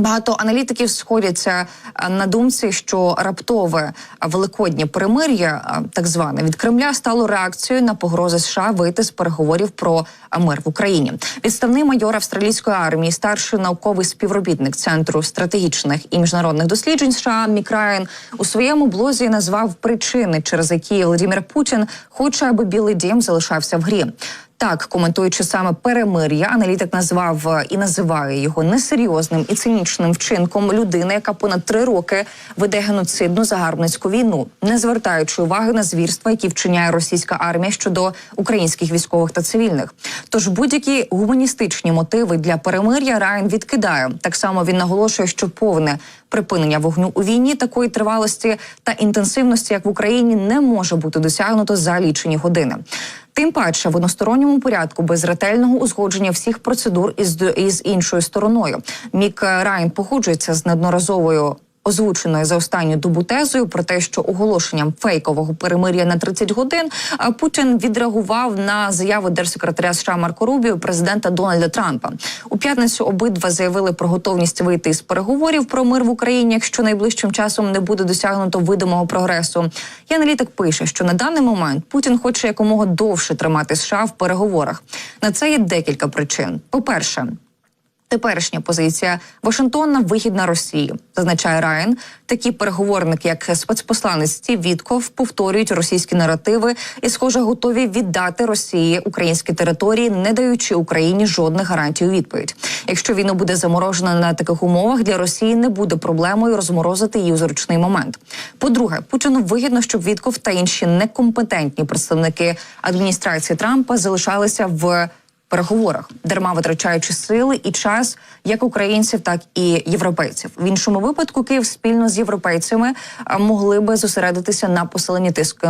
Багато аналітиків сходяться е, на думці, що раптове великоднє перемир'я, е, так зване від Кремля, стало реакцією на погрози США вийти з переговорів про е, мир в Україні. Відставний майор австралійської армії, старший науковий співробітник центру стратегічних і міжнародних досліджень США Мік Райан у своєму блозі назвав причини, через які Володимир Путін хоче, аби Білий Дім залишався в грі. Так, коментуючи саме перемир'я, аналітик назвав е, і називає його несерйозним і цинічним вчинком людини, яка понад три роки веде геноцидну загарбницьку війну, не звертаючи уваги на звірства, які вчиняє російська армія щодо українських військових та цивільних. Тож будь-які гуманістичні мотиви для перемир'я Райан відкидає. Так само він наголошує, що повне припинення вогню у війні такої тривалості та інтенсивності, як в Україні, не може бути досягнуто за лічені години. Тим паче в односторонньому порядку без ретельного узгодження всіх процедур із, із іншою стороною. Мік Райн погоджується з неодноразовою. Озвученою за останню добу тезою про те, що оголошенням фейкового перемир'я на 30 годин а, Путін відреагував на заяву держсекретаря США Марко Рубіо, президента Дональда Трампа. У п'ятницю обидва заявили про готовність вийти з переговорів про мир в Україні, якщо найближчим часом не буде досягнуто видимого прогресу. І аналітик пише, що на даний момент Путін хоче якомога довше тримати США в переговорах. На це є декілька причин. По перше. Теперішня позиція Вашингтона вихідна Росії, зазначає Райан. Такі переговорники, як спецпосланець Стів Вітков, повторюють російські наративи і, схоже, готові віддати Росії українські території, не даючи Україні жодних гарантій у відповідь. Якщо війна буде заморожена на таких умовах, для Росії не буде проблемою розморозити її у зручний момент. По-друге, Путіну вигідно, щоб Вітков та інші некомпетентні представники адміністрації Трампа залишалися в переговорах, дарма витрачаючи сили і час як українців, так і європейців. В іншому випадку Київ спільно з європейцями могли би зосередитися на посиленні тиску